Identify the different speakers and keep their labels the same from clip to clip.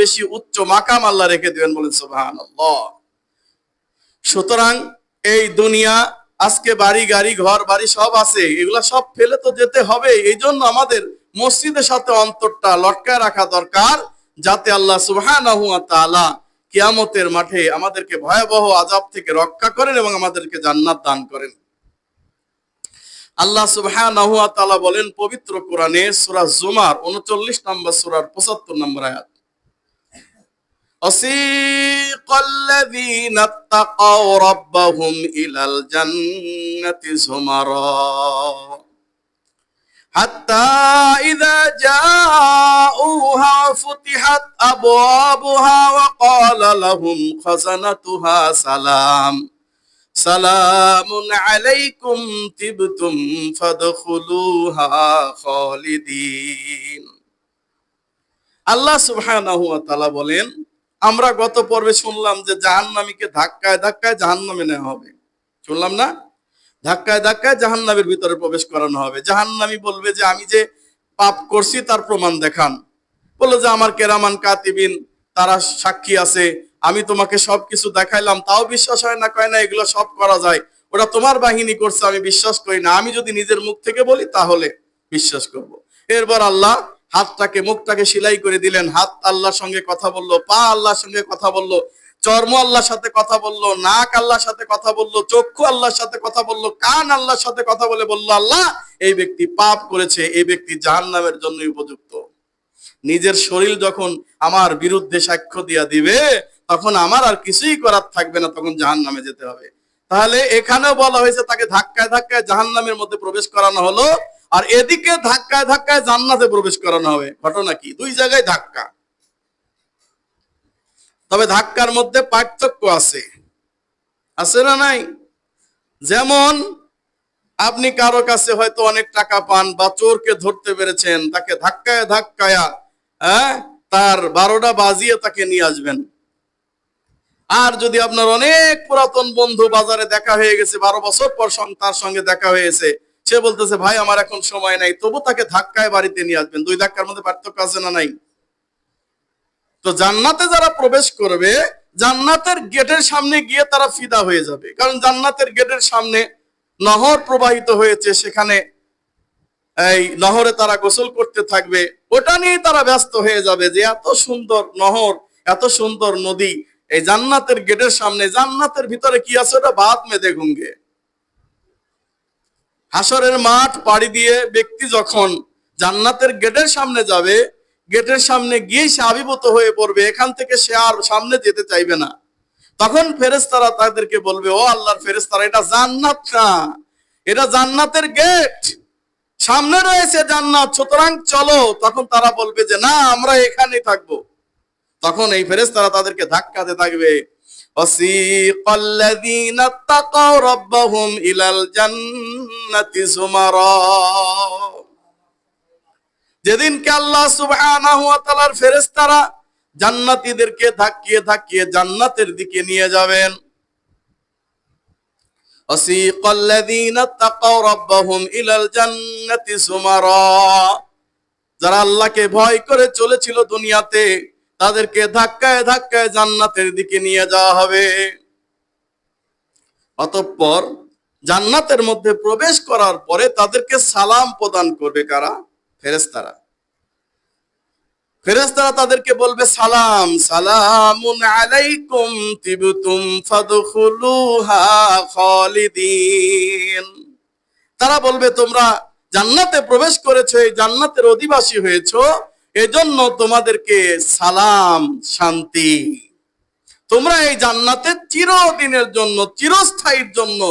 Speaker 1: বেশি উচ্চ মাকাম আল্লাহ রেখে দিবেন বলেন সুবহান সুতরাং এই দুনিয়া, আজকে বাড়ি, গাড়ি, ঘর, বাড়ি সব আছে, এগুলা সব ফেলে তো যেতে হবে এই জন্য আমাদের মসজিদের সাথে অন্তরটা লটকায় রাখা দরকার, যাতে আল্লাহ তাআলা কিয়ামতের মাঠে আমাদেরকে ভয়াবহ আযাব থেকে রক্ষা করেন এবং আমাদেরকে জান্নাত দান করেন। আল্লাহ সুবহানাহু বলেন পবিত্র কোরআনে সূরা জুমার 39 নম্বর, সূরার 75 নম্বর আয়াত। وسيق الذين اتقوا ربهم إلى الجنة زمرا حتى إذا جاءوها فتحت أبوابها وقال لهم خزنتها سلام سلام عليكم تبتم فادخلوها خالدين আল্লাহ সুবহানাহু ওয়া তাআলা বলেন আমরা গত পর্বে শুনলাম যে জাহান্নামীকে ধাক্কায় ধাক্কায় জাহান্নামে নেওয়া হবে। শুনলাম না? ধাক্কায় ধাক্কায় জাহান্নামের ভিতরে প্রবেশ করানো হবে। জাহান্নামী বলবে যে, আমি যে পাপ করছি তার প্রমাণ দেখান। বলল যে, আমার কেরামান কাতিবিন তারা সাক্ষী আছে। আমি তোমাকে সবকিছু দেখাইলাম। তাও বিশ্বাস হয় না, কয় না, এগুলো সব করা যায়। ওটা তোমার বাহিনী করছে, আমি বিশ্বাস করি না। আমি যদি নিজের মুখ থেকে বলি, তাহলে বিশ্বাস করব। এরপর আল্লাহ হাতটাকে, মুখটাকে সেলাই করে দিলেন। হাত আল্লাহর সঙ্গে কথা বলল, পা আল্লাহর সঙ্গে কথা বলল, চর্ম আল্লাহর সাথে কথা বলল, নাক আল্লাহর সাথে কথা বলল, চক্ষু আল্লাহর সাথে কথা বলল, কান আল্লাহর সাথে কথা বলে বলল, আল্লাহ, এই ব্যক্তি পাপ করেছে, এই ব্যক্তি জাহান্নামের জন্য উপযুক্ত। নিজের শরীর যখন আমার বিরুদ্ধে সাক্ষ্য দিয়া দিবে, তখন আমার আর কিছুই করার থাকবে না, তখন জাহান নামে যেতে হবে। তাহলে এখানেও বলা হয়েছে, তাকে ধাক্কায় ধাক্কায় জাহান নামের মধ্যে প্রবেশ করানো হলো। আর এদিকে ধাক্কায় ধাক্কায় জান্নাতে প্রবেশ করানো হবে। ঘটনা কি? দুই জায়গায় ধাক্কা। তবে ধাক্কার মধ্যে পার্থক্য আছে। আছে না নাই? যেমন, আপনি কারও কাছে হয়তো অনেক টাকা পান বা চোরকে ধরতে পেরেছেন, তাকে ধাক্কায় ধাক্কায়া হ্যাঁ তার বারোটা বাজিয়ে তাকে নিয়ে আসবেন। আর যদি আপনার অনেক পুরাতন বন্ধু বাজারে দেখা হয়ে গেছে, বারো বছর পর তার সঙ্গে দেখা হয়েছে সে বলতেছে, ভাই, আমার এখন সময় নাই। তবু তাকে ধাক্কায় বাড়িতে নিয়ে আসবেন। দুই ধাক্কার মধ্যে পার্থক্য আছে না নাই? তো জান্নাতে যারা প্রবেশ করবে, জান্নাতের গেটের সামনে গিয়ে তারা ফিদা হয়ে যাবে। কারণ জান্নাতের গেটের সামনে নহর প্রবাহিত হয়েছে, সেখানে এই নহরে তারা গোসল করতে থাকবে। ওটা নিয়ে তারা ব্যস্ত হয়ে যাবে যে এত সুন্দর নহর, এত সুন্দর নদী, এই জান্নাতের গেটের সামনে। জান্নাতের ভিতরে কি আছে? ওটা বাদ মেদে ঘুঙ্গে হাসরের মাঠ পাড়ি দিয়ে ব্যক্তি যখন জান্নাতের গেটের সামনে যাবে, গেটের সামনে গিয়ে সে আবির্ভূত হয়ে পড়বে, এখান থেকে সে আর সামনে যেতে চাইবে না। তখন ফেরেস্তারা তাদেরকে বলবে, ও আল্লাহর ফেরেস্তারা এটা জান্নাত না, এটা জান্নাতের গেট। সামনে রয়েছে জান্নাত, সুতরাং চলো। তখন তারা বলবে যে, না, আমরা এখানেই থাকব। তখন এই ফেরেস্তারা তাদেরকে ধাক্কাতে থাকবে। وسيق الذين اتقوا ربهم إلى الجنة زمرا যেদিনকে আল্লাহ সুবহানাহু ওয়া তাআলার ফেরেশতারা জান্নাতীদেরকে ধাক্কিয়ে ধাক্কিয়ে জান্নাতের দিকে নিয়ে যাবেন وسيق الذين اتقوا ربهم إلى الجنة زمرا যারা আল্লাহকে ভয় করে চলেছিল দুনিয়াতে তাদেরকে ধাক্কায় ধাক্কায় জান্নাতের দিকে নিয়ে যাওয়া হবে। অতঃপর জান্নাতের মধ্যে প্রবেশ করার পরে তাদেরকে সালাম প্রদান করবে কারা? ফেরেস্তারা ফেরেস্তারা তাদেরকে বলবে, সালাম, সালামুন আলাইকুম তিবতুম ফাদখুলুহা খালিদিন। তারা বলবে, তোমরা জান্নাতে প্রবেশ করেছ, এই জান্নাতের অধিবাসী হয়েছো। এজন্য তোমাদেরকে সালাম শান্তি তোমরা এই জান্নাতে চিরদিনের জন্য চিরস্থায়ীর জন্য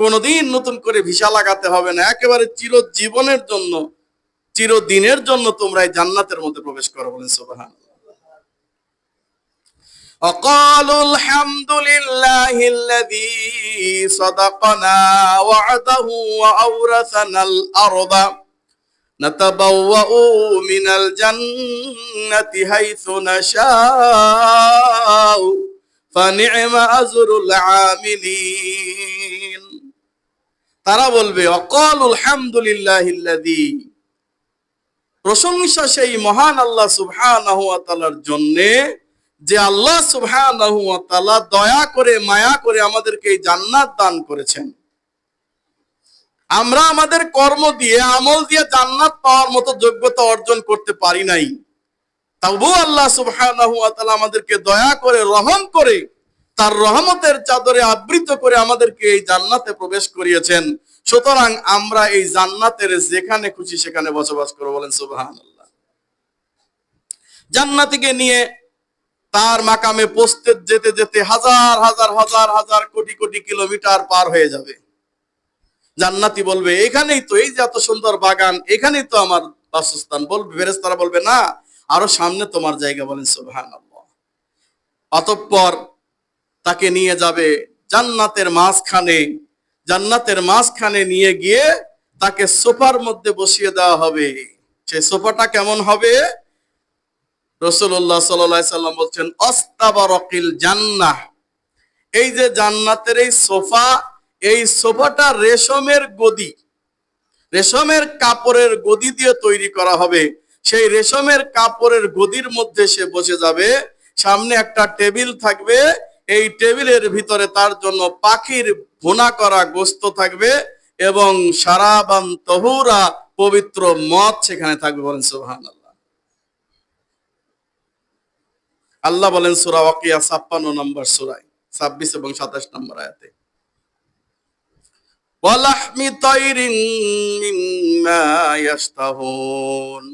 Speaker 1: কোনোদিন নতুন করে ভিসা লাগাতে হবে না একেবারে চিরজীবনের জন্য চিরদিনের জন্য তোমরা এই জান্নাতের মধ্যে প্রবেশ করো বলেন সুবহান وقالوا الحمد لله الذي صدقنا وعده وأورثنا الأرض نتبوأ من الجنة حيث نشاء فنعم أجر العاملين তারা বলবে অকল আলহামদুলিল্লাহ প্রশংসা সেই মহান আল্লাহ সুবহানাহু ওয়া তাআলার জন্য যে আল্লাহ সুবহানাহু ওয়া তাআলা দয়া করে মায়া করে আমাদেরকে এই জান্নাত দান করেছেন আমরা আমাদের কর্ম দিয়ে, আমল দিয়ে জান্নাত পাওয়ার মতো যোগ্যতা অর্জন করতে পারি নাই। তবু আল্লাহ তাআলা আমাদেরকে দয়া করে, রহম করে, তার রহমতের চাদরে আবৃত করে আমাদেরকে এই জান্নাতে প্রবেশ করিয়েছেন। সুতরাং আমরা এই জান্নাতের যেখানে খুশি সেখানে বসবাস করব বলেন সুবহানাল্লাহ। জান্নাতিকে নিয়ে তার মাকামে পৌঁছতে যেতে যেতে হাজার হাজার হাজার হাজার কোটি কোটি কিলোমিটার পার হয়ে যাবে। জান্নাতি বলবে, এখানেই তো, এই যে এত সুন্দর বাগান, এখানেই তো আমার বাসস্থান। বলবে, ফেরেশতারা বলবে, না, আরও সামনে তোমার জায়গা। বলেন, সুবহানাল্লাহ। অতঃপর তাকে নিয়ে যাবে জান্নাতের মাঝখানে জান্নাতের মাঝখানে নিয়ে গিয়ে তাকে সোফার মধ্যে বসিয়ে দেওয়া হবে। সেই সোফাটা কেমন হবে? রসুল্লাহ সাল্লাম বলছেন, অস্তাবারকিল জান্নাহ। এই যে জান্নাতের এই সোফা এই সোফাটা রেশমের গদি। রেশমের কাপড়ের গদি দিয়ে তৈরি করা হবে। সেই রেশমের কাপড়ের গদির মধ্যে সে বসে যাবে। সামনে একটা টেবিল থাকবে। এই টেবিলের ভিতরে তার জন্য পাখির ভুনা করা গোস্ত থাকবে এবং সারাবান তহুরা পবিত্র মদ সেখানে থাকবে বলেন সুবহান আল্লাহ আল্লাহ বলেন সুরা ওয়াকিয়া ছাপ্পান্ন নম্বর সুরায়, ছাব্বিশ এবং সাতাশ নম্বর আয়াতে। ولحم طير مما يشتهون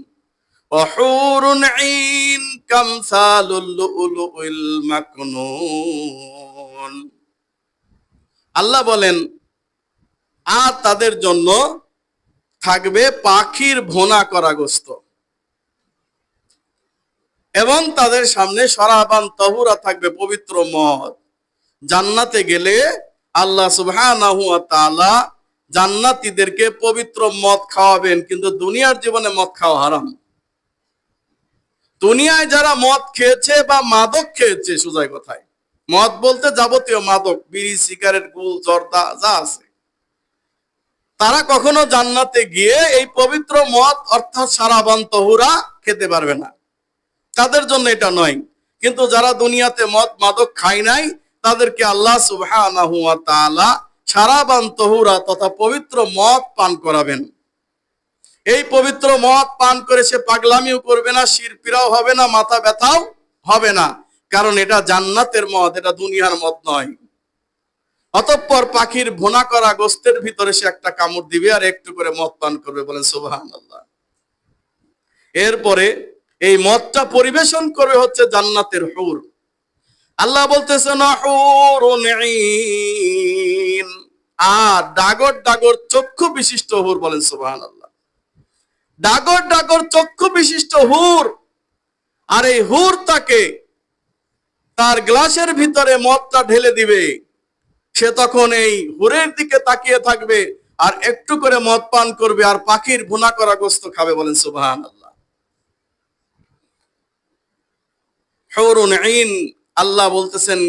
Speaker 1: وحور عين كمثال اللؤلؤ المكنون আল্লাহ বলেন আর তাদের জন্য থাকবে পাখির ভোনা করা গোস্ত এবং তাদের সামনে সরাবান তহুরা থাকবে পবিত্র মদ জান্নাতে গেলে আল্লাহ তাআলা জান্নাতীদেরকে পবিত্র মদ খাওয়াবেন, কিন্তু দুনিয়ার জীবনে মদ খাওয়া হারাম। দুনিয়ায় যারা মদ খেয়েছে বা মাদক খেয়েছে, সুজাই কথায়। মদ বলতে যাবতীয় মাদক, বিড়ি, সিগারেট, গুল, জর্দা, যা আছে। তারা কখনো জান্নাতে গিয়ে এই পবিত্র মদ, অর্থাৎ সারাবান তহুরা, খেতে পারবে না। তাদের জন্য এটা নয়। কিন্তু যারা দুনিয়াতে মদ, মাদক খায় নাই তাদেরকে আল্লাহ তাআলা সারাবান তহুরা তথা পবিত্র মদ পান করাবেন। এই পবিত্র মদ পান করে সে পাগলামিও করবে না শিরপিরাও হবে না, মাথা ব্যথাও হবে না। কারণ এটা জান্নাতের মদ, এটা দুনিয়ার মদ নয়। অতঃপর পাখির ভোনা করা গোস্তের ভিতরে সে একটা কামড় দিবে আর একটু করে মদ পান করবে বলেন সুবহানাল্লাহ। এরপরে এই মদটা পরিবেশন করবে হচ্ছে জান্নাতের হুর। আল্লাহ ঈন। আর ডাগর ডাগর চক্ষু বিশিষ্ট হুর বলেন সুবাহ সুবহানাল্লাহ। ডাগর ডাগর চক্ষু বিশিষ্ট হুর, আর এই হুর তাকে তার গ্লাসের ভিতরে মদটা ঢেলে দিবে। সে তখন এই হুরের দিকে তাকিয়ে থাকবে আর একটু করে মদ পান করবে আর পাখির ভুনা করা গোস্ত খাবে বলেন, সুবহানাল্লাহ। হুরুন ঈন আল্লাহ বলতেছেন,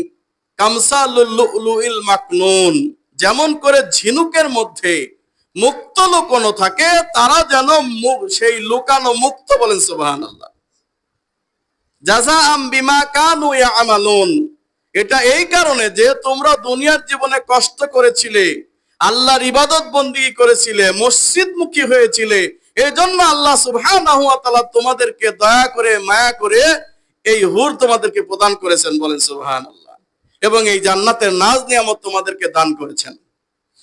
Speaker 1: কামসালুল মাকনুন। যেমন করে ঝিনুকের মধ্যে মুক্ত লুকানো থাকে, তারা যেন সেই লুকানো মুক্ত বলেন, সুবহানাল্লাহ। জাযা আম বিমা কানু ইয়ামালুন। এটা এই কারণে যে তোমরা দুনিয়ার জীবনে কষ্ট করেছিলে, আল্লাহর ইবাদত বন্দী করেছিলে মসজিদ মুখী হয়েছিলে এই জন্য আল্লাহ তাআলা তোমাদেরকে দয়া করে, মায়া করে এই হুর তোমাদেরকে প্রদান করেছেন বলেন সুবহানাল্লাহ। এবং এই জান্নাতের নাজ নিয়ামত তোমাদেরকে দান করেছেন।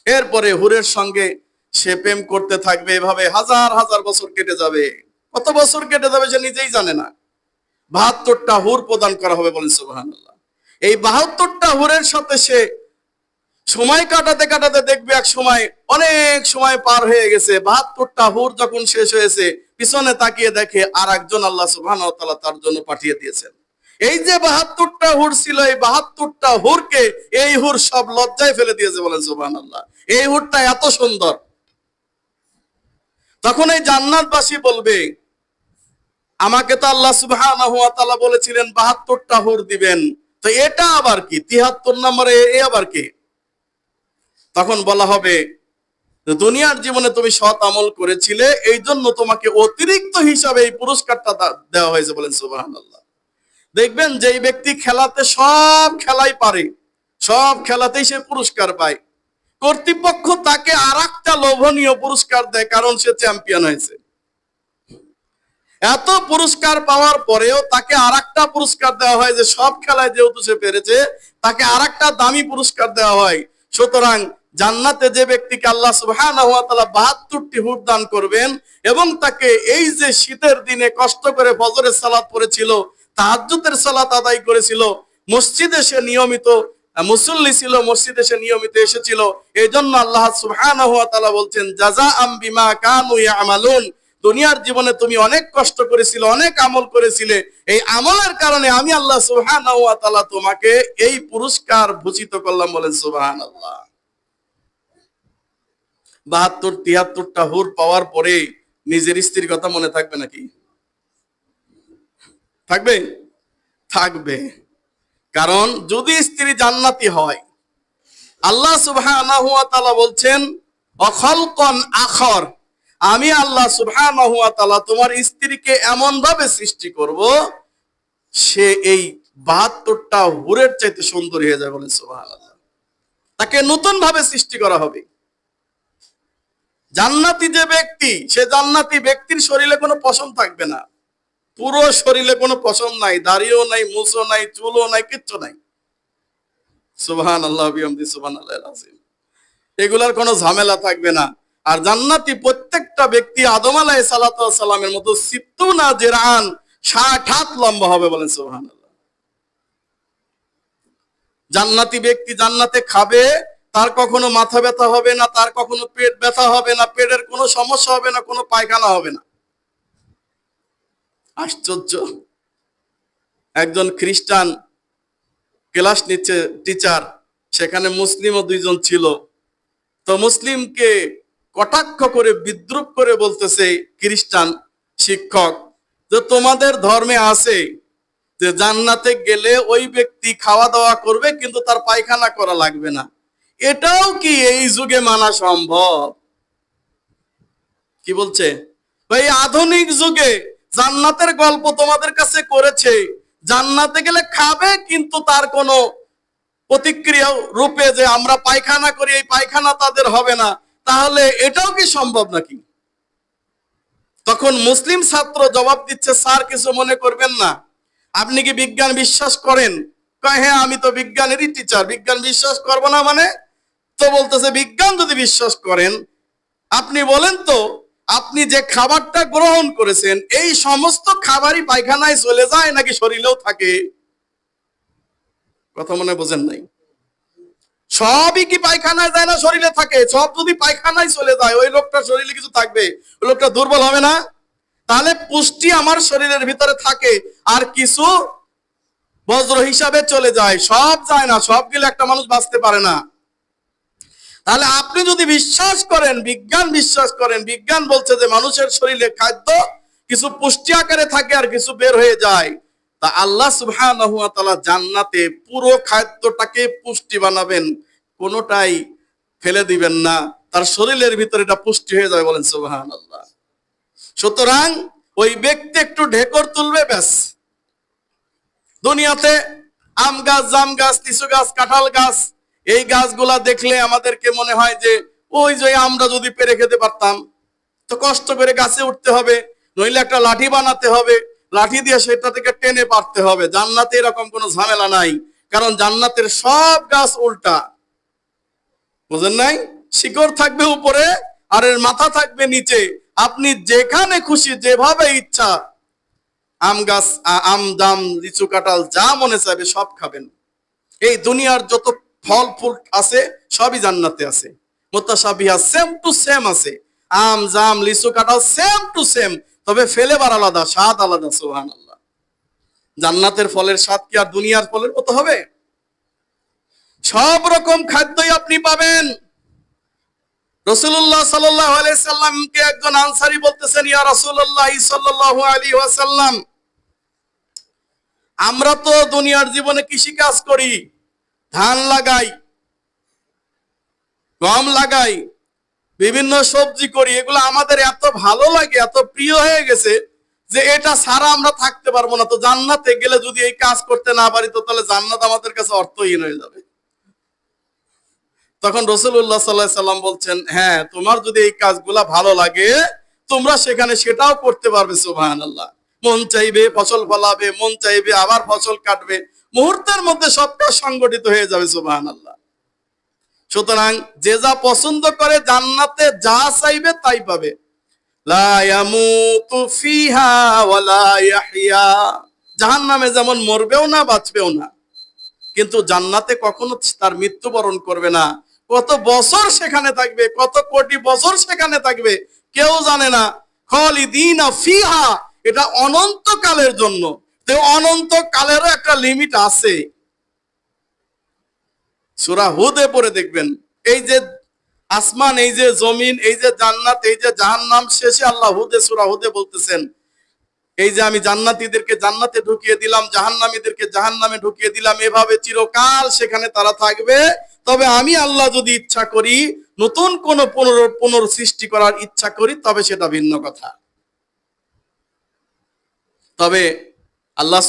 Speaker 1: এরপরে হুরের সঙ্গে সে প্রেম করতে থাকবে এভাবে হাজার হাজার বছর কেটে যাবে। কত বছর কেটে যাবে সে নিজেই জানে না। বাহাত্তরটা হুর প্রদান করা হবে বলেন সুবহানাল্লাহ। এই বাহাত্তরটা হুরের সাথে সে সময় কাটাতে কাটাতে দেখবে এক সময় অনেক সময় পার হয়ে গেছে। বাহাত্তরটা হুর যখন শেষ হয়েছে পিছনে তাকিয়ে দেখে আর একজন আল্লাহ সুবহান তার জন্য পাঠিয়ে দিয়েছেন। এই যে বাহাত্তরটা হুর ছিল, এই বাহাত্তরটা হুরকে এই হুর সব লজ্জায় ফেলে দিয়েছে বলেন সুবহান আল্লাহ এই হুরটা এত সুন্দর। তখন এই জান্নাতবাসী বলবে, আমাকে তো আল্লাহ তাআলা বলেছিলেন 72টা হুর দিবেন। তো এটা আবার কি? 73 নম্বরে এ আবার কি? তখন বলা হবে দুনিয়ার জীবনে তুমি সৎ আমল করেছিলে এই জন্য তোমাকে অতিরিক্ত হিসাবে এই পুরস্কারটা দেওয়া হয়েছে বলেন সুবাহান দেখবেন যে ব্যক্তি খেলাতে সব খেলাই পারে, সব খেলাতেই সে পুরস্কার পায়। কর্তৃপক্ষ তাকে আর একটা লোভনীয় পুরস্কার দেয়, কারণ সে চ্যাম্পিয়ন হয়েছে। এত পুরস্কার পাওয়ার পরেও তাকে আর একটা পুরস্কার দেওয়া হয় যে সব খেলায় যেহেতু সে পেরেছে, তাকে আর একটা দামি পুরস্কার দেওয়া হয়। সুতরাং জান্নাতে যে ব্যক্তিকে আল্লাহ তাআলা 72টি হুট দান করবেন এবং তাকে এই যে শীতের দিনে কষ্ট করে ফজরের সালাত পড়েছিল, তাহাজ্জুদের সালাত আদায় করেছিল, মসজিদে সে নিয়মিত, মুসল্লি ছিল, মসজিদে সে নিয়মিত এসেছিল এই জন্য আল্লাহ সুবহানাহু বলছেন জাযা আম বিমা কানু ইয়ামালুন। দুনিয়ার জীবনে তুমি অনেক কষ্ট করেছিলে, অনেক আমল করেছিলে, এই আমলের কারণে আমি আল্লাহ তাআলা তোমাকে এই পুরস্কার ভূষিত করলাম বলেন সুবহানাল্লাহ। বাহাত্তর, তিয়াত্তরটা হুর পাওয়ার পরে নিজের স্ত্রীর কথা মনে থাকবে নাকি? থাকবে? থাকবে। কারণ যদি স্ত্রী জান্নাতি হয়, আল্লাহ সুবহানাহু বলছেন, অখলকন আখর। আমি আল্লাহ সুবহানাহু তোমার স্ত্রীকে এমন ভাবে সৃষ্টি করব, সে এই বাহাত্তরটা হুরের চাইতে সুন্দর হয়ে যায় বলেন সুবহানাল্লাহ। তাকে নতুন ভাবে সৃষ্টি করা হবে। জান্নাতি যে ব্যক্তি, সে জান্নাতি ব্যক্তির শরীরে কোনো পশম থাকবে না। পুরো শরীরে কোনো পশম নাই, দাড়িও নাই মুসো নাই, চুলও নাই, কিচ্ছু নাই। সুবহান আল্লাহ বিহামদি সুবহান আল্লাহ এগুলার কোনো ঝামেলা থাকবে না। আর জান্নাতি প্রত্যেকটা ব্যক্তি আদম আলাহ সালামের মতো সিপ্তু না জেরান, ষাট হাত লম্বা হবে বলেন সুবহান আল্লাহ জান্নাতি ব্যক্তি জান্নাতে খাবে তার কখনো মাথা ব্যথা হবে না, তার কখনো পেট ব্যথা হবে না, পেটের কোনো সমস্যা হবে না, কোনো পায়খানা হবে না। আশ্চর্য। একজন খ্রিস্টান ক্লাস নিচ্ছে টিচার, সেখানে মুসলিমও দুইজন ছিল। তো মুসলিমকে কটাক্ষ করে, বিদ্রুপ করে বলতেছে খ্রিস্টান শিক্ষক যে তোমাদের ধর্মে আছে যে জান্নাতে গেলে ওই ব্যক্তি খাওয়া দাওয়া করবে, কিন্তু তার পায়খানা করা লাগবে না। এটাও কি এই যুগে মানা সম্ভব? কি বলছে? এই আধুনিক যুগে জান্নাতের গল্প তোমাদের কাছে করেছে। জান্নাতে গেলে খাবে, কিন্তু তার কোনো প্রতিক্রিয়া রূপে যে আমরা পায়খানা করি, এই পায়খানা তাদের হবে না। তাহলে এটাও কি সম্ভব নাকি? তখন মুসলিম ছাত্র জবাব দিচ্ছে, স্যার, কিছু মনে করবেন না। আপনি কি বিজ্ঞান বিশ্বাস করেন? কয় হ্যাঁ আমি তো বিজ্ঞানেরই টিচার বিজ্ঞান বিশ্বাস করব না মানে তো বলতেছে, বিজ্ঞান যদি বিশ্বাস করেন, আপনি বলেন তো, আপনি যে খাবারটা গ্রহণ করেছেন, এই সমস্ত খাবারই পায়খানায় চলে যায় নাকি শরীরেও থাকে? কথা মনে বোঝেন নাই। সবই কি পায়খানায় যায় না শরীরে থাকে? সব যদি পায়খানায় চলে যায়, ওই লোকটা শরীরে কিছু থাকবে? ওই লোকটা দুর্বল হবে না? তাহলে পুষ্টি আমার শরীরের ভিতরে থাকে, আর কিছু বজ্র হিসাবে চলে যায়। সব যায় না সব গেলে একটা মানুষ বাঁচতে পারে না। তাহলে আপনি যদি বিশ্বাস করেন, বিজ্ঞান বিশ্বাস করেন, বিজ্ঞান বলছে যে মানুষের শরীরে খাদ্য কিছু পুষ্টি আকারে থাকে আর কিছু বের হয়ে যায়, তা আল্লাহ সুবহানাহু ওয়া তাআলা জান্নাতে পুরো খাদ্যটাকে পুষ্টি বানাবেন, কোনোটাই ফেলে দিবেন না। তার শরীরের ভিতরে এটা পুষ্টি হয়ে যাবে বলেন সুবহানাল্লাহ। সুতরাং ওই ব্যক্তি একটু ঢেকর তুলবে, ব্যাস। দুনিয়াতে আম গাছ, জাম গাছ, লিচু গাছ, কাঁঠাল গাছ এই গাছগুলা দেখলে আমাদেরকে মনে হয় যে, ওই যে আমরা যদি পেরে খেতে পারতাম, তো কষ্ট করে গাছে উঠতে হবে, নইলে একটা লাঠি বানাতে হবে, লাঠি দিয়ে সেটা থেকে টেনে পারতে হবে। জান্নাতে এরকম কোনো ঝামেলা নাই, কারণ জান্নাতের সব গাছ উল্টা। বুঝেন নাই? শিকড় থাকবে উপরে, আর এর মাথা থাকবে নিচে। আপনি যেখানে খুশি, যেভাবে ইচ্ছা, আম গাছ আম দাম লিচু, কাঁঠাল, যা মনে চাইবে সব খাবেন। এই দুনিয়ার যত ফল ফুল আছে, সবই জান্নাতে আছে। মোতাসাবিহা সেম টু সেম আছে। আম, জাম, লিচু, কাঁঠাল সেম টু সেম তবে ফেলেবার আলাদা, স্বাদ আলাদা সুহান আল্লাহ জান্নাতের ফলের স্বাদ কি আর দুনিয়ার ফলের মতো হবে? সব রকম খাদ্যই আপনি পাবেন। রসুল্লাহ সাল্লাহ আলাইসাল্লামকে একজন আনসারি বলতেছেন, ইয়া রসুল্লাহ সাল্লাহ আলী ওয়াসাল্লাম, আমরা তো দুনিয়ার জীবনে কৃষি কাজ করি। ধান লাগাই, গম লাগাই, বিভিন্ন সবজি করি, এগুলো আমাদের এত ভালো লাগে, এত প্রিয় হয়ে গেছে যে এটা ছাড়া আমরা থাকতে পারব না। তো জান্নাতে গেলে যদি এই কাজ করতে না পারি, তো তাহলে জান্নাত আমাদের কাছে অর্থহীন হয়ে যাবে। তখন রসুল্লাহ সাল্লাহ সাল্লাম বলছেন হ্যাঁ তোমার যদি এই কাজগুলা ভালো লাগে, তোমরা সেখানে সেটাও করতে পারবে আল্লাহ মন চাইবে, ফসল ফলাবে, মন চাইবে, আবার ফসল কাটবে। মুহূর্তের মধ্যে সব কাজ সংগঠিত হয়ে যাবে সুবাহান আল্লাহ সুতরাং যে যা পছন্দ করে জান্নাতে যা চাইবে তাই পাবে। ইয়াহইয়া। জাহান্নামে যেমন মরবেও না, বাঁচবেও না। কিন্তু জান্নাতে কখনো তার মৃত্যুবরণ করবে না। কত বছর সেখানে থাকবে, কত কোটি বছর সেখানে থাকবে, কেউ জানে না। খালিদিনা ফিহা, এটা অনন্তকালের জন্য। তো অনন্ত কালেরও একটা লিমিট আছে। সূরা হুদে পড়ে দেখবেন, এই যে আসমান, এই যে জমিন, এই যে জান্নাত, এই যে জাহান্নাম, শেষে আল্লাহ হুদে, সূরা হুদে বলতেছেন, এই যে আমি জান্নাতীদেরকে জান্নাতে ঢুকিয়ে দিলাম, জাহান্নামীদেরকে জাহান্নামে ঢুকিয়ে দিলাম, এভাবে চিরকাল সেখানে তারা থাকবে। তবে আমি আল্লাহ যদি ইচ্ছা করি, নতুন কোন পুনর পুনর সৃষ্টি করার ইচ্ছা করি, তবে সেটা ভিন্ন কথা। তবে আল্লাহ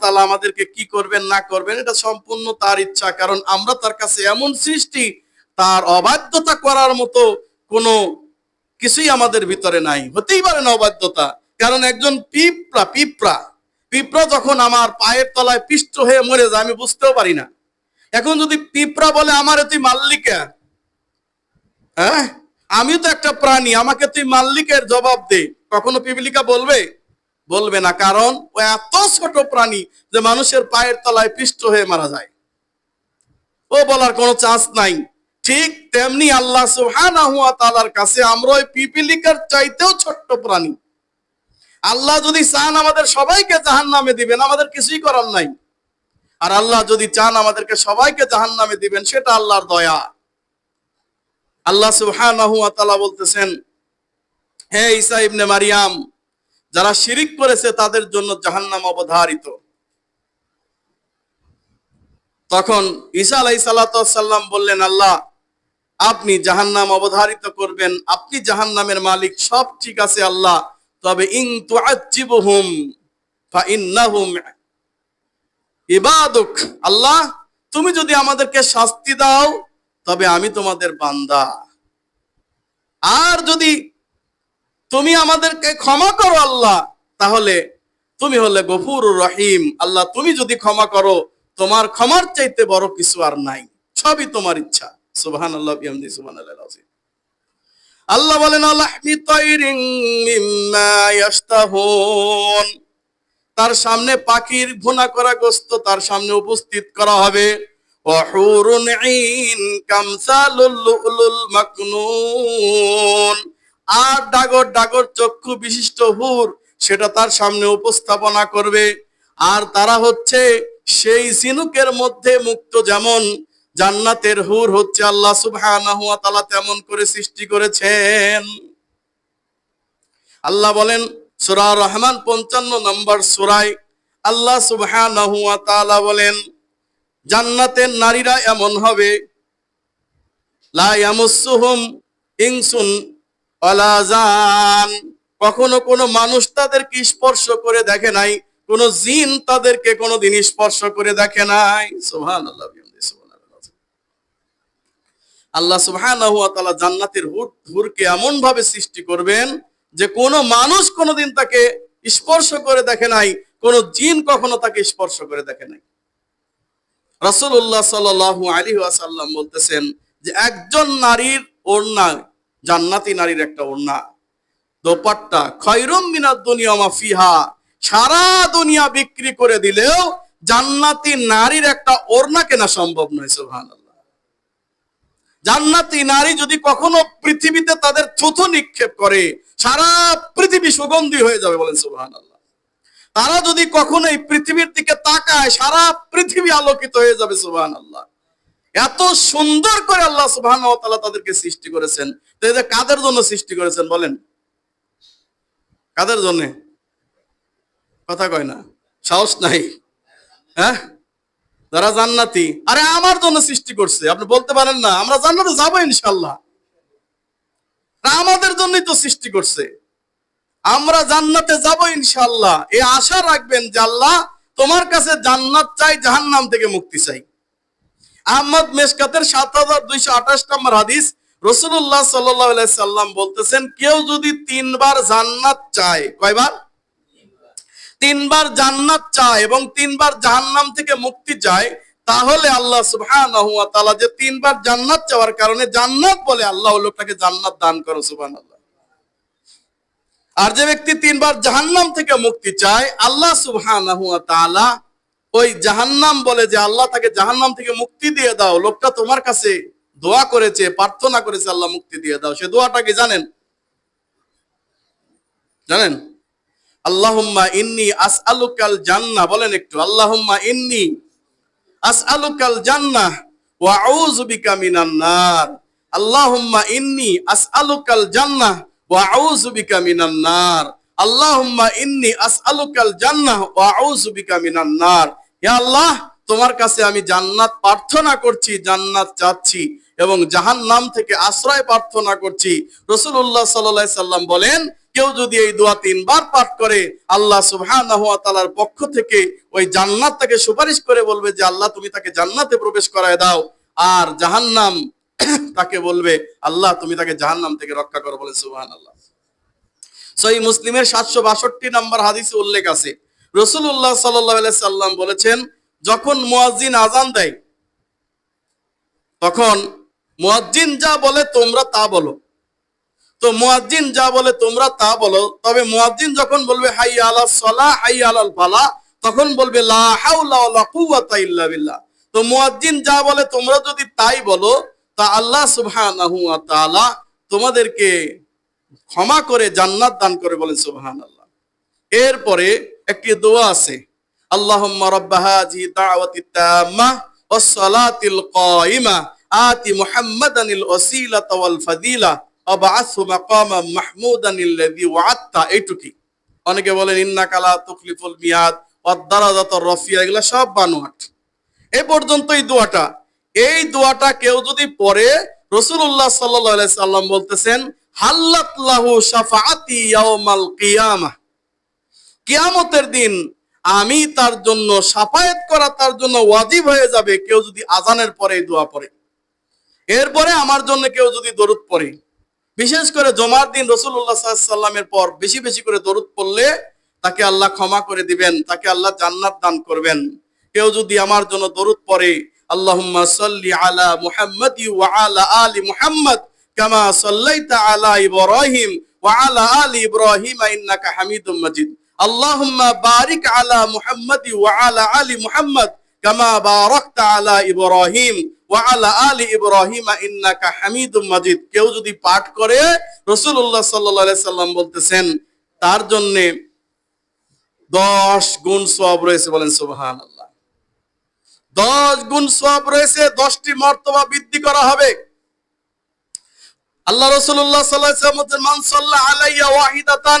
Speaker 1: তাআলা আমাদেরকে কি করবেন না করবেন, এটা সম্পূর্ণ তার ইচ্ছা। কারণ আমরা তার কাছে এমন সৃষ্টি, তার অবাধ্যতা করার মতো কোনো কিছুই আমাদের ভিতরে নাই। হতেই পারে না অবাধ্যতা। কারণ একজন পিঁপড়া পিঁপড়া পিঁপড়া যখন আমার পায়ের তলায় পিষ্ট হয়ে মরে যায়, আমি বুঝতেও পারি না। এখন যদি পিঁপড়া বলে, আমার তুই মাল্লিকা? হ্যাঁ? আমিও তো একটা প্রাণী, আমাকে তুই মাল্লিকের জবাব দে। কখনো পিপিলিকা বলবে? বলবে না, কারণ ও এত ছোট প্রাণী যে মানুষের পায়ের তলায় পিষ্ট হয়ে মারা যায়। ও বলার কোনো চান্স নাই। ঠিক তেমনি আল্লাহ সুবহানাহু ওয়া তাআলার কাছে আমরা ওই পিপিলিকার চাইতেও ছোট্ট প্রাণী। আল্লাহ যদি চান আমাদের সবাইকে জাহান্নামে দিবেন, আমাদের কিছুই করার নাই। আর আল্লাহ যদি চান আমাদেরকে সবাইকে জাহান্নামে দিবেন, সেটা আল্লাহর দয়া। আল্লাহ সুবহানাহু ওয়া তাআলা বলতেছেন, হে ঈসা ইবনে মারিয়াম যারা শিরিক করেছে তাদের জন্য জাহান্নাম অবধারিত। তখন ঈসা আলাই সাল্লাম বললেন, আল্লাহ, আপনি জাহান্নাম অবধারিত করবেন, আপনি জাহান্নামের মালিক, সব ঠিক আছে আল্লাহ, তবে ইং তুআজ্জিবুহুম ফাইন্নাহুম ইবাদুক। আল্লাহ, তুমি যদি আমাদেরকে শাস্তি দাও, তবে আমি তোমাদের বান্দা। আর যদি তুমি আমাদেরকে ক্ষমা করো আল্লাহ। তাহলে তুমি হলে গফুর রহিম। আল্লাহ, তুমি যদি ক্ষমা করো, তোমার ক্ষমার চাইতে বড় কিছু আর নাই। সবই তোমার ইচ্ছা। সুবহান আল্লাহ বিহামদি সুবহান আল্লাহ বলেন তার সামনে পাখির ভুনা করা গোস্ত তার সামনে উপস্থিত করা হবে। ঈন কামসালুল মাকনুন। আর ডাগর ডাগর চক্ষু বিশিষ্ট হুর, সেটা তার সামনে উপস্থাপনা করবে। আর তারা হচ্ছে সেই ঝিনুকের মধ্যে মুক্ত যেমন, জান্নাতের হুর হচ্ছে আল্লাহ সুবহানাহু ওয়া তাআলা তেমন করে সৃষ্টি করেছেন। আল্লাহ বলেন, সূরা রহমান 55 নম্বর সূরায় আল্লাহ সুবহানাহু ওয়া তাআলা বলেন, জান্নাতের নারীরা এমন হবে, লা ইয়ামুসুহুম ইনসুন ওয়ালা কখনো কোনো মানুষ তাদেরকে স্পর্শ করে দেখে নাই কোন জিন তাদেরকে কোনোদিন স্পর্শ করে দেখে নাই। বিহামদিহি, আল্লাহ ওয়া তাআলা জান্নাতের হুর হুরকে এমন ভাবে সৃষ্টি করবেন যে কোনো মানুষ কোনোদিন তাকে স্পর্শ করে দেখে নাই কোন জিন কখনো তাকে স্পর্শ করে দেখে নাই। রাসূলুল্লাহ সাল্লাল্লাহু আলাইহি ওয়াসাল্লাম বলতেছেন যে একজন নারীর ওড়না জান্নাতি নারীর একটা ওড়না। দোপাট্টা খয়রুম মিনাদ দুনিয়া মা ফিহা। সারা দুনিয়া বিক্রি করে দিলেও জান্নাতি নারীর একটা ওড়না কেনা সম্ভব নয়, সুবহানাল্লাহ। জান্নাতি নারী যদি কখনো পৃথিবীতে তাদের থুথু নিক্ষেপ করে, সারা পৃথিবী সুগন্ধি হয়ে যাবে বলেন, সুবহানাল্লাহ। তারা যদি কখনো এই পৃথিবীর দিকে তাকায়, সারা পৃথিবী আলোকিত হয়ে যাবে, সুবহানাল্লাহ। এত সুন্দর করে আল্লাহ তাআলা তাদেরকে সৃষ্টি করেছেন। তো কাদের জন্য সৃষ্টি করেছেন বলেন? কাদের জন্য? কথা কয় না। সাহস নাই। হ্যাঁ? যারা জান্নাতি, আরে আমার জন্য সৃষ্টি করছে। আপনি বলতে পারেন না, আমরা জান্নাতে যাব ইনশাল্লাহ আমাদের জন্যই তো সৃষ্টি করছে। আমরা জান্নাতে যাব ইনশাল্লাহ এই আশা রাখবেন যে আল্লাহ তোমার কাছে জান্নাত চাই, জাহান্নাম থেকে মুক্তি চাই। আহমদ মেশকাতের সাত হাজার দুইশো আঠাশ নম্বর হাদিস রসুল্লাহ সাল্লাহ সাল্লাম বলতেছেন, কেউ যদি তিনবার জান্নাত চায়, কয়বার? তিনবার জান্নাত চায় এবং তিনবার জাহান্নাম থেকে মুক্তি চায়, তাহলে আল্লাহ ওয়া যে তিনবার জান্নাত চাওয়ার কারণে জান্নাত বলে আল্লাহ লোকটাকে জান্নাত দান করো সুবহানাল্লাহ। আর যে ব্যক্তি তিনবার জাহান্নাম থেকে মুক্তি চায়, আল্লাহ তাআলা ওই জাহান্নাম বলে যে আল্লাহ তাকে জাহান্নাম থেকে মুক্তি দিয়ে দাও। লোকটা তোমার কাছে দোয়া করেছে, প্রার্থনা করেছে, আল্লাহ মুক্তি দিয়ে দাও। সে দোয়াটা কি জানেন? জানেন? আল্লাহুম্মা ইন্নি আসআলুকাল জান্নাহ। বলেন একটু, আল্লাহুম্মা ইন্নি জান্নাহ ওয়া আউযু বিকা মিনান নার। আল্লাহুম্মা ইন্নি আসআলুকাল জান্নাহ ওয়া আউযু বিকা মিনান নার। আল্লাহুম্মা ইন্নি আসআলুকাল জান্নাহ ওয়া আউযু বিকা মিনান নার। হে আল্লাহ, তোমার কাছে আমি জান্নাত প্রার্থনা করছি, জান্নাত চাচ্ছি এবং জাহান্নাম থেকে আশ্রয় প্রার্থনা করছি। রসুল্লাহ সাল্লাহ সাল্লাম বলেন, কেউ যদি এই দোয়া তিনবার পাঠ করে, আল্লাহ তাআলার পক্ষ থেকে ওই জান্নাত তাকে সুপারিশ করে বলবে যে, আল্লাহ, তুমি তাকে জান্নাতে প্রবেশ করায় দাও। আর জাহান্নাম তাকে বলবে, আল্লাহ, তুমি তাকে জাহান্নাম থেকে রক্ষা করো, বলে সুবহানাল্লাহ। সহি মুসলিমের সাতশো বাষট্টি নম্বর হাদিসে উল্লেখ আছে। রসুল্লাহ সাল্লাহ সাল্লাম বলেছেন, যখন মুয়াজ্জিন আজান দেয়, তখন মুয়াজ্জিন যা বলে তোমরা তা বলো। তো মুয়াজ্জিন যা বলে তোমরা তা বলো, তবে মুয়াজ্জিন যখন বলবে, হাই আলা সলা হাই আলাল ফালা তখন বলবে, লা তো মুয়াজ্জিন যা বলে তোমরা যদি তাই বলো, তা আল্লাহ সুবহানাহু ওয়া তাআলা তোমাদেরকে ক্ষমা করে, জান্নাত দান করে বলেন সুবহানাল্লাহ। এরপরে একটি দোয়া আছে। আল্লাহুম্মা রাব্বা হাযিহি দাওয়াতি তাম্মা আতি মুহাম্মাদানিল ওয়াল ফাদিলা মাকামা এইটুকি। অনেকে বলেন, ইন্নাকা লা তুখলিফুল মিয়াদ, ওয়াদ দারাজাতুর রফিয়া এগুলা সব বানোয়াট। এ পর্যন্ত এই দোয়াটা। এই দোয়াটা কেউ যদি পড়ে রসুল্লাহ সাল্লাহ সাল্লাম বলতেছেন হাল্লাত লাহু ইয়াউমাল কিয়ামাহ কিয়ামতের দিন আমি তার জন্য সাফায়াত করা তার জন্য ওয়াজিব হয়ে যাবে, কেউ যদি আজানের পরে দোয়া পড়ে। এরপরে আমার জন্য কেউ যদি দরুদ পড়ে। বিশেষ করে জমার দিন রসুল্লাহ সাল্লামের পর বেশি বেশি করে দরুদ পড়লে তাকে আল্লাহ ক্ষমা করে দিবেন, তাকে আল্লাহ জান্নাত দান করবেন। কেউ যদি আমার জন্য দরুদ পড়ে, আল্লাহুম্মা সাল্লি আলা মুহাম্মাদ আলা আলি মুহাম্মদ কামা সাল্লাইতা আলা বারিক আলা মুহাম্মাদ ওয়া আলা মুহাম্মদ কামা বারাকতা আলা ইব্রাহিম ওয়া আলা আলি ইব্রাহিম ইন্নাকা হামিদুম কেউ যদি পাঠ করে, রাসূলুল্লাহ সাল্লাল্লাহু আলাইহি সাল্লাম বলতেছেন, তার জন্য দশ গুণ সওয়াব রয়েছে বলেন সুবহানাল্লাহ। দশ গুণ সওয়াব রয়েছে, দশটি মর্তবা বৃদ্ধি করা হবে। আল্লাহ রাসূলুল্লাহ সাল্লাল্লাহু আলাইহি মান সাল্লা আলাইয়া ওয়াহিদাতান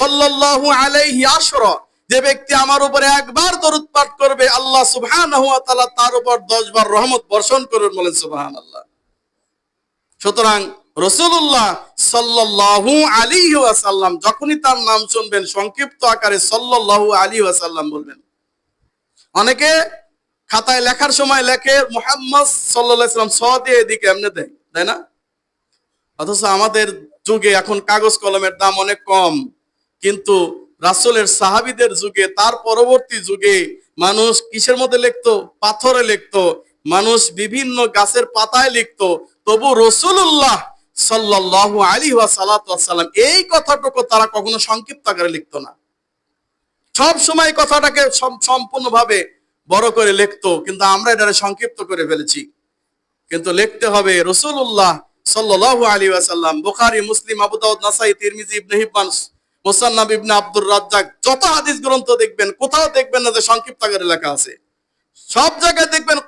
Speaker 1: সাল্লাল্লাহু আলাইহি আশরা যে ব্যক্তি আমার উপরে একবার দরুদ পাঠ করবে, আল্লাহ সুবহানাহু ওয়া তাআলা তার উপর 10 বার রহমত বর্ষণ করবেন বলেন সুবহানাল্লাহ। সুতরাং রসুল্লাহ সাল্লাল্লাহু আলাইহি ওয়াসাল্লাম যখনই তার নাম শুনবেন, সংক্ষিপ্ত আকারে সাল্লাল্লাহু আলাইহি ওয়াসাল্লাম বলবেন। অনেকে খাতায় লেখার সময় লেখে, মুহাম্মদ সাল্লাল্লাহু আলাইহি স দিয়ে এদিকে এমনি দেয় তাই না? অথচ আমাদের যুগে এখন কাগজ কলমের দাম অনেক কম। কিন্তু রাসূলের সাহাবিদের যুগে, তার পরবর্তী যুগে মানুষ কিসের মধ্যে লিখতো? পাথরে লিখতো। মানুষ বিভিন্ন গাছের পাতায় লিখতো। তবু রসুল্লাহ সাল্লাল্লাহু আলাইহি ওয়াসাল্লাম এই কথাটুকু তারা কখনো সংক্ষিপ্ত আকারে লিখতো না। সব সময় কথাটাকে সম- সম্পূর্ণভাবে বড় করে লিখতো। কিন্তু আমরা এটা সংক্ষিপ্ত করে ফেলেছি। কিন্তু লিখতে হবে রসুল্লাহ সাল্লাল্লাহু আলাইহি ওয়াসাল্লাম, বুখারী, মুসলিম, আবু দাউদ, নাসাই, তিরমিজি, ইবনে ইবনে আব্দুর রাজ্জাক, যত হাদিস গ্রন্থ দেখবেন, কোথাও দেখবেন না যে সংক্ষিপ্ত আছে। সব জায়গায় দেখবেন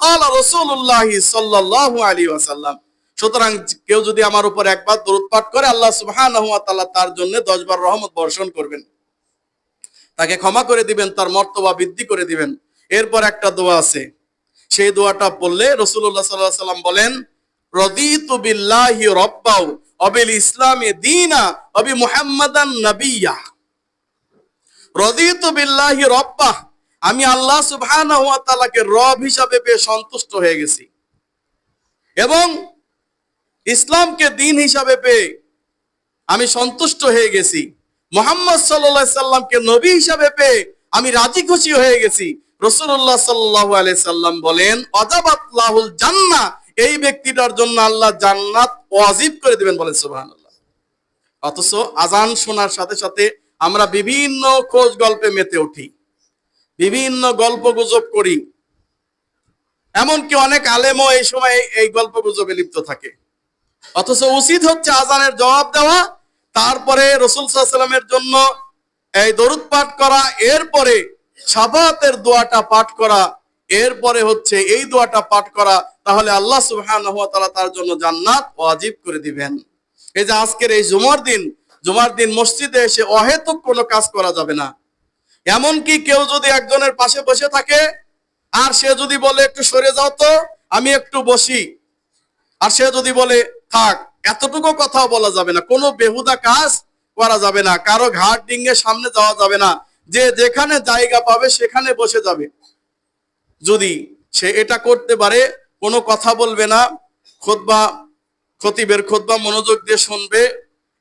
Speaker 1: সাল্লাল্লাহু আলাইহি ওয়াসাল্লাম। সুতরাং কেউ যদি আমার উপর একবার দরুদ পাঠ করে, আল্লাহ সুবহানাহু তার জন্য 10 বার রহমত বর্ষণ করবেন। তাকে ক্ষমা করে দিবেন, তার মর্তবা বৃদ্ধি করে দিবেন। এরপর একটা দোয়া আছে। সেই দোয়াটা পড়লে রসুল্লাহ সাল্লাহ সাল্লাম বলেন রদিতু বিল্লাহি রব্বাউ, অবিল ইসলামে দিনা, অবি মুহাম্মাদান নবিয়া। রদিত বিল্লাহি রব্বাহ, আমি আল্লাহ সুবহানাহু ওয়া তাআলাকে রব হিসাবে পেয়ে সন্তুষ্ট হয়ে গেছি। এবং ইসলামকে দিন হিসাবে পেয়ে আমি সন্তুষ্ট হয়ে গেছি। মোহাম্মদ সাল্লাহ সাল্লামকে নবী হিসাবে পেয়ে আমি রাজি খুশি হয়ে গেছি। রসুল্লাহ সাল্লাহ আলাই সাল্লাম বলেন অজাবাতলাহুল জান্না এই ব্যক্তিটার জন্য আল্লাহ জান্নাত ওয়াজিব করে দিবেন বলেন সুবহান অথচ আজান শোনার সাথে সাথে আমরা বিভিন্ন খোঁজ গল্পে মেতে উঠি, বিভিন্ন গল্প গুজব করি। এমনকি অনেক আলেমও এই সময় এই গল্প গুজবে লিপ্ত থাকে। অথচ উচিত হচ্ছে আজানের জবাব দেওয়া, তারপরে রসুল সাল্লামের জন্য এই দরুদ পাঠ করা, এরপরে সাফাতের দোয়াটা পাঠ করা এরপরে হচ্ছে এই দোয়াটা পাঠ করা, তাহলে আল্লাহ সুবহানাহু তার জন্য জান্নাত ওয়াজিব করে দিবেন। এই যে আজকের এই জুমার দিন জুমার দিন মসজিদে এসে অহেতুক কোনো কাজ করা যাবে না। এমনকি কেউ যদি একজনের পাশে বসে থাকে, আর সে যদি বলে, একটু সরে যাও তো, আমি একটু বসি। আর সে যদি বলে, থাক, এতটুকু কথাও বলা যাবে না, কোনো বেহুদা কাজ করা যাবে না, কারও ঘাট ডিঙ্গে সামনে যাওয়া যাবে না, যে যেখানে জায়গা পাবে সেখানে বসে যাবে। যদি সে এটা করতে পারে, কোনো কথা বলবে না, খোদবা, খতিবের খোদবা মনোযোগ দিয়ে শুনবে,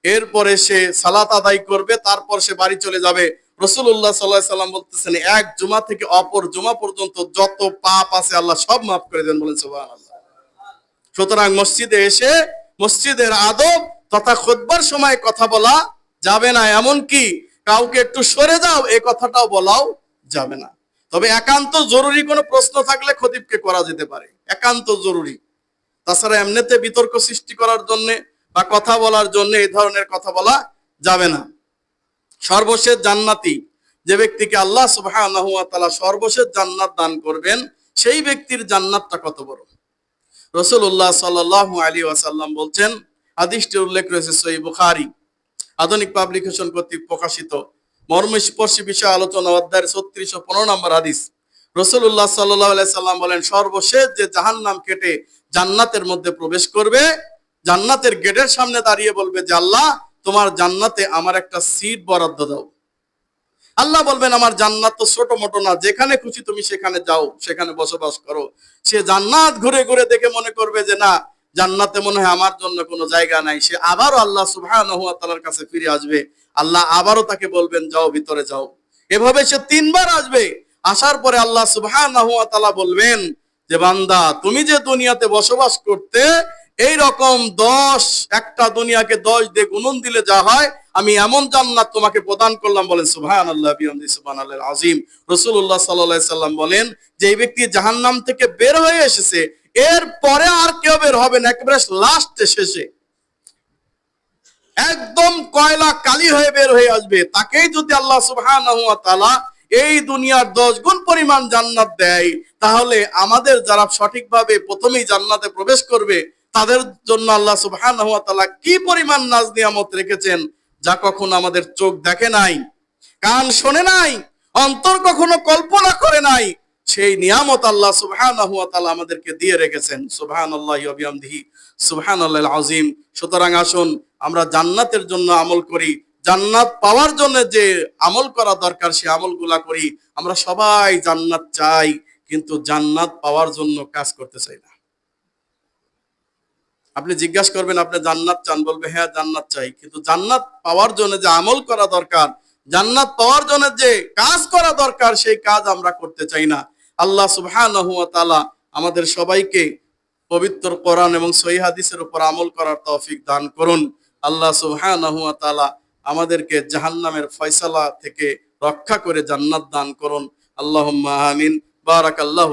Speaker 1: এরপরে সে সালাত আদায় করবে, তারপর সে বাড়ি চলে যাবে। রসুল্লাহ সাল্লাহ সাল্লাম বলতেছেন, এক জুমা থেকে অপর জুমা পর্যন্ত যত পাপ আছে আল্লাহ সব মাফ করে দেন বলেন সুবহানাল্লাহ। সুতরাং মসজিদে এসে মসজিদের আদব তথা খোদবার সময় কথা বলা যাবে না, এমনকি কাউকে একটু সরে যাও, এ কথাটাও বলাও যাবে না। তবে একান্ত জরুরি কোনো প্রশ্ন থাকলে খতিবকে করা যেতে পারে। একান্ত জরুরি। তাছাড়া এমনিতে বিতর্ক সৃষ্টি করার জন্য বা কথা বলার জন্য এই ধরনের কথা বলা যাবে না। সর্বশেষ জান্নাতি যে ব্যক্তিকে আল্লাহ তাআলা সর্বশেষ জান্নাত দান করবেন, সেই ব্যক্তির জান্নাতটা কত বড়? রসুল্লাহ সাল্লাহ আলী ওয়াসাল্লাম বলছেন হাদিসটির উল্লেখ রয়েছে সই বুখারি। আধুনিক পাবলিকেশন কর্তৃক প্রকাশিত। মর্মস্পর্শী বিষয় আলোচনা অধ্যায়ের ছত্রিশ পনেরো নম্বর হাদিস। রসুল্লাহ সাল্লাহ সাল্লাম বলেন, সর্বশেষ যে জাহান নাম কেটে জান্নাতের মধ্যে প্রবেশ করবে, জান্নাতের গেটের সামনে দাঁড়িয়ে বলবে যে, আল্লাহ, তোমার জান্নাতে আমার একটা সিট বরাদ্দ দাও। আল্লাহ বলবেন, আমার জান্নাত তো ছোট মোটো না, যেখানে খুশি তুমি সেখানে যাও, সেখানে বসবাস করো। সে জান্নাত ঘুরে ঘুরে দেখে মনে করবে যে, না, জান্নাতে মনে হয় আমার জন্য কোনো জায়গা নাই। সে আবারও আল্লাহ তাআলার কাছে ফিরে আসবে। আল্লাহ আবারও তাকে বলবেন, যাও, ভিতরে যাও। এভাবে সে তিনবার আসবে। আসার পরে আল্লাহ তাআলা বলবেন যে, বান্দা, তুমি যে দুনিয়াতে বসবাস করতে এই রকম দশ, একটা দুনিয়াকে দশ দিয়ে গুণন দিলে যা হয়, আমি এমন জান্নাত তোমাকে প্রদান করলাম। বলেন সুবহান আল্লাহ সুবহান আল্লাহ আজিম রসুল্লাহ সাল্লাহ সাল্লাম বলেন যে, এই ব্যক্তি জাহান্নাম থেকে বের হয়ে এসেছে। এর পরে আর কেউ বের হবে না, একেবারে লাস্ট শেষে। একদম কয়লা কালি হয়ে বের হয়ে আসবে। তাকেই যদি আল্লাহ তাআলা এই দুনিয়ার দশ গুণ পরিমাণ জান্নাত দেয়, তাহলে আমাদের যারা সঠিকভাবে প্রথমেই জান্নাতে প্রবেশ করবে, তাদের জন্য আল্লাহ তাআলা কি পরিমাণ নাজ নিয়ামত রেখেছেন, যা কখনো আমাদের চোখ দেখে নাই, কান শোনে নাই, অন্তর কখনো কল্পনা করে নাই, সেই নিয়ামত আল্লাহ তাআলা আমাদেরকে দিয়ে রেখেছেন। সুবহানাল্লাহি ওয়া বিহামদিহি সুবহানাল্লাহিল আযীম সুতরাং আসুন, আমরা জান্নাতের জন্য আমল করি। জান্নাত পাওয়ার জন্য যে আমল করা দরকার, সে আমলগুলা করি। আমরা সবাই জান্নাত চাই, কিন্তু জান্নাত পাওয়ার জন্য কাজ করতে চাই না। আপনি জিজ্ঞাসা করবেন, আপনি জান্নাত চান? বলবে হ্যাঁ জান্নাত চাই। কিন্তু জান্নাত পাওয়ার জন্য যে আমল করা দরকার, জান্নাত পাওয়ার জন্য যে কাজ করা দরকার, সেই কাজ আমরা করতে চাই না। আল্লাহ সুবহানাহু আমাদের সবাইকে পবিত্র কোরআন এবং সহি হাদিসের উপর আমল করার তৌফিক দান করুন। আল্লাহ তাআলা আমাদেরকে জাহান্নামের ফয়সালা থেকে রক্ষা করে জান্নাত দান করুন। আল্লাহ আমিন। বারাক আল্লাহ।